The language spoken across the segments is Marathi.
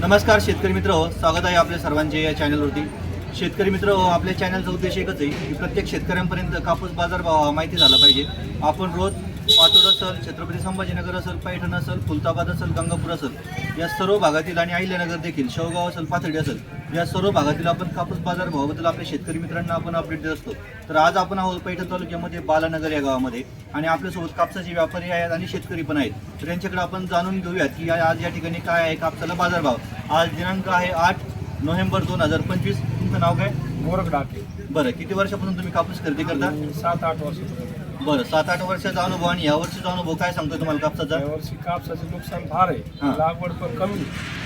नमस्कार शेतकरी मित्र स्वागत आहे आपल्या सर्वांचे या चॅनलवरती. शेतकरी मित्र आपल्या चॅनलचा उद्देश एकच आहे की प्रत्येक शेतकऱ्यांपर्यंत कापूस बाजार माहिती झाला पाहिजे. आपण रोज पातोड असेल छत्रपती संभाजीनगर असेल पैठण असेल फुलताबाद असेल गंगापूर असेल या सर्व भागातील आणि अहिल्यानगर देखील शेवगाव असेल पाथर्डी असेल या सर्व भागातील आपण कापूस बाजार भावाबद्दल आपल्या शेतकरी मित्रांना आपण अपडेट देत असतो. तर आज आपण आहोत पैठण तालुक्यामध्ये बालानगर या गावामध्ये आणि आपल्यासोबत कापसाचे व्यापारी आहेत आणि शेतकरी पण आहेत. तर यांच्याकडे आपण जाणून घेऊयात की या- आज या ठिकाणी काय आहे कापसाला बाजारभाव. आज दिनांक आहे आठ नोव्हेंबर दोन हजार पंचवीस. तुमचं नाव काय? गोरख डाके. बरं किती वर्षापासून तुम्ही कापूस खरेदी करता? सात आठ वर्ष बरं सात आठ वर्षाचा अनुभव आणि या वर्षीचा अनुभव काय सांगतोय तुम्हाला कापसाचा? यावर्षी कापसाचे नुकसान फार हा. आहे लागवड पण कमी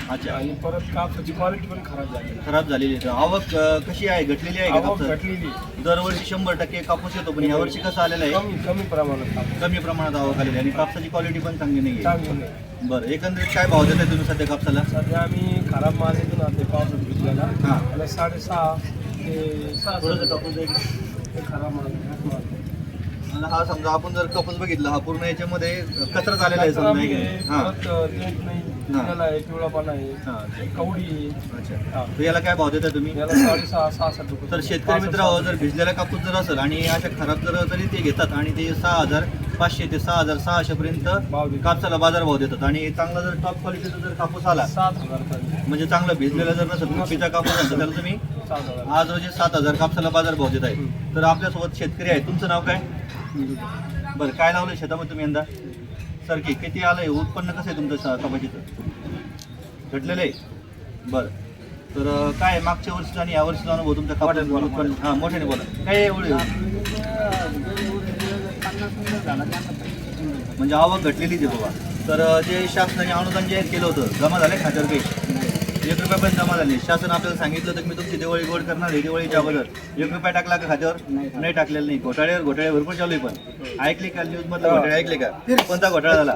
अच्छा. आणि परत कापसाची क्वालिटी पण खराब झाली खराब झालेली आहे. आवक अं, कशी आहे? घटलेली आहे का आवक घटलेली दरवर्षी शंभर टक्के कापूस येतो पण या वर्षी कसं आलेलं आहे? कमी कमी प्रमाणात कापूस. कमी प्रमाणात आवक आलेली आहे. आणि कापसाची क्वालिटी पण चांगली नाही आहे. चांगली नाही बरं एकंदरीत काय भाव देताय तुम्ही सध्या कापसाला? सध्या आम्ही खराब माल येतो ना ते पावसात भिजलेला हा. त्याला साडेसहा ते सहा थोडंसं कापूस खराब माल. आणि हा समजा आपण जर कापूस बघितला हा पूर्ण याच्यामध्ये कचरा झालेला आहे समजा नाही आहे, का? देत नाही हा. कवडी आहे. अच्छा. तर याला काय भाव देताय तुम्ही? याला साडेसहा सहासष्ट रुपये. तर शेतकरी मित्र हो, जर भिजलेला कापूस जर असेल आणि अशा खराब जर तरी ते घेतात आणि ते सहा हजार पाचशे ते सहा हजार सहाशे पर्यंत देतो. कापसाला बाजार भाव देतात आणि चांगला जर टॉप क्वालिटीचा जर कापूस आला सात हजार रुपये. म्हणजे चांगला भिजलेला जर नसेल कुपीचा कापूस असेल तर त्याला तुम्ही सात हजार. आज रोजी सात हजार कापसाला बाजार भाव देत आहे तर आपल्यासोबत शेतकरी आहे. तुमचं नाव काय? बरं काय लावलं शेतामध्ये तुम्ही यंदा? सर की किती आलंय? उत्पन्न कसं आहे तुमचं कपाशीचं? घटलेलं आहे? बरं. तर काय आहे, मागच्या वर्षीचा आणि या वर्षीचा अनुभव तुमचा कपाशीचं उत्पन्न हां मोठ्याने बोला. काय एवढं? म्हणजे आवक घटलेलीच आहे बाबा. तर जे शासनाने अनुदान जाहीर केलं होतं जमा झाले खात्यावर काही एक रुपया पण जमा झाले. शासन आपल्याला सांगितलं की मी तुमची दिवाळी गोड करणार आहे. दिवाळीच्या अगोदर एक रुपया टाकला का खात्यावर? नाही टाकलेलं नाही. घोटाळ्यावर घोटाळे भरपूर चालू आहे पण. ऐकले का न्यूज मधला घोटाळे ऐकले का? कोणता घोटाळा झाला?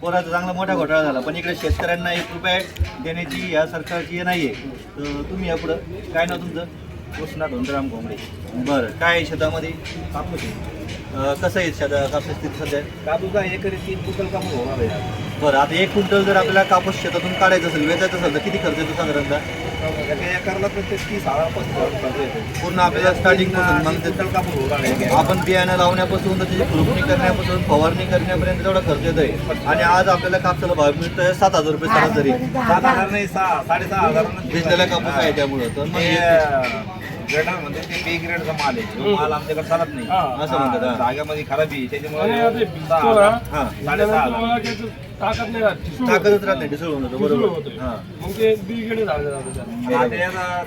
पोराचा चांगला मोठा घोटाळा झाला. पण इकडे शेतकऱ्यांना एक रुपया देण्याची या सरकारची हे नाहीये. तर तुम्ही यापुढं काय नाव तुमचं? कृष्णा धोंडराम घोंगडे बरं काय आहे शेतामध्ये? कापूस अं, कसं आहे शेता कापूस स्थिती सध्या? कापूसचा एकरी तीन कुटल कापूस होणार आहे बरं आता एक क्विंटल जर आपल्याला कापूस शेतातून काढायचं असेल वेचायचं असेल तर किती खर्च येतो साधारणतः? एका एकरला तर ते तीस हजारपासून पूर्ण आपल्याला स्टार्टिंगपासून मग ते कुटल कापूस होणार आहे. आपण बियाणं लावण्यापासून तर त्याची खुरपणी करण्यापासून फवारणी करण्यापर्यंत तेवढा खर्च येतोय. आणि आज आपल्याला कापसाला भाव मिळतोय सात हजार रुपये सरासरी. सात हजार नाही सहा साडेसहा हजार भिजलेला कापूस आहे त्यामुळं तर मग हे- ग्रेडर म्हणजे ते बी ग्रेडचा माल आहे. तो माल आमच्याकडे चालत नाही. असं म्हणतात. जागेमध्ये खराबी त्याच्यामुळे हा. साडेसहा. ताकद नाही राहत, ठिसूळ ताकदच होतं. राहत नाही ढिसळ होऊन ठिसूळ बरोबर होतं. हा मग ते बिघडे झाले जातं त्याला. आता याचा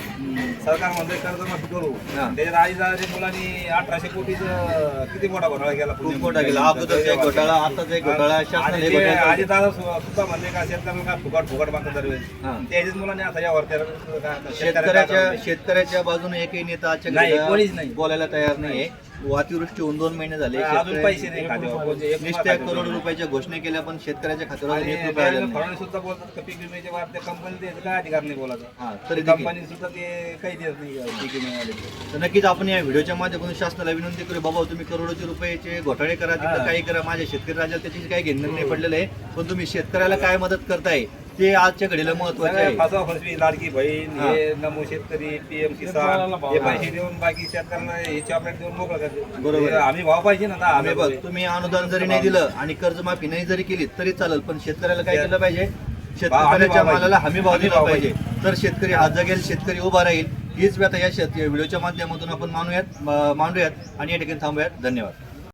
सरकार म्हणतोय कर्जमाफी करू हा. त्याच्यात आईच्या मुलांनी अठराशे कोटीचं किती मोठा घोटाळा केला खूप मोठा गेला अगोदरचा एक घोटाळा आताचा एक घोटाळा आधी दादा सुद्धा म्हणले का शेतकऱ्यांना का फुकट फुकट दरवेळेस हा. त्याच्याच मुलांनी आता यावर त्या- शेतकऱ्याच्या शेतकऱ्याच्या बाजूने एकही नेता आजच्या नाही, घडीला कोणीच नाही. बोलायला तयार नाहीये अतिवृष्टी होऊन दोन महिने झाले अजून पैसे शेतकऱ्या- नाही खात्यावर करोड. रुपयाच्या घोषणा केल्या पण शेतकऱ्याच्या खात्यावर त्यावेळेला नाही. फडणवीस सुद्धा बोलतात का पीक विम्याच्या बाबत त्या कंपनी द्यायचं काय अधिकार नाही बोलायचा हा, तरी. कंपनी सुद्धा ते काही देत नाही पीक विम्यावाले तर नक्कीच आपण या व्हिडिओच्या माध्यमातून शासनाला विनंती करू बाबा तुम्ही करोडोचे रुपयाचे घोटाळे करा तिथं. काही करा माझ्या शेतकरी राजाला त्याची काही घेणं नाही पडलेलं आहे पण तुम्ही शेतकऱ्याला काय मदत करताय ते आजच्या घडीला महत्त्वाचे आहे. फसवा फसवी लाडकी बहीण हा. हे नमो शेतकरी पीएम किसान हे. पैसे देऊन बाकी शेतकऱ्यांना हे चॉकलेट देऊन मोकळं करते बरोबर. हे आम्ही भाव पाहिजे ना आम्ही बघ. तुम्ही अनुदान जरी नाही दिलं आणि कर्जमाफी नाही जरी केली तरी चालेल पण शेतकऱ्याला काय केलं पाहिजे? शेतकऱ्याच्या मालाला हमी भाव हमी दिला भाव पाहिजे. तर शेतकरी हात जगेल शेतकरी उभा राहील. हीच व्यथा या शेत व्हिडिओच्या माध्यमातून आपण मानूयात मांडूयात आणि या ठिकाणी थांबूयात. धन्यवाद.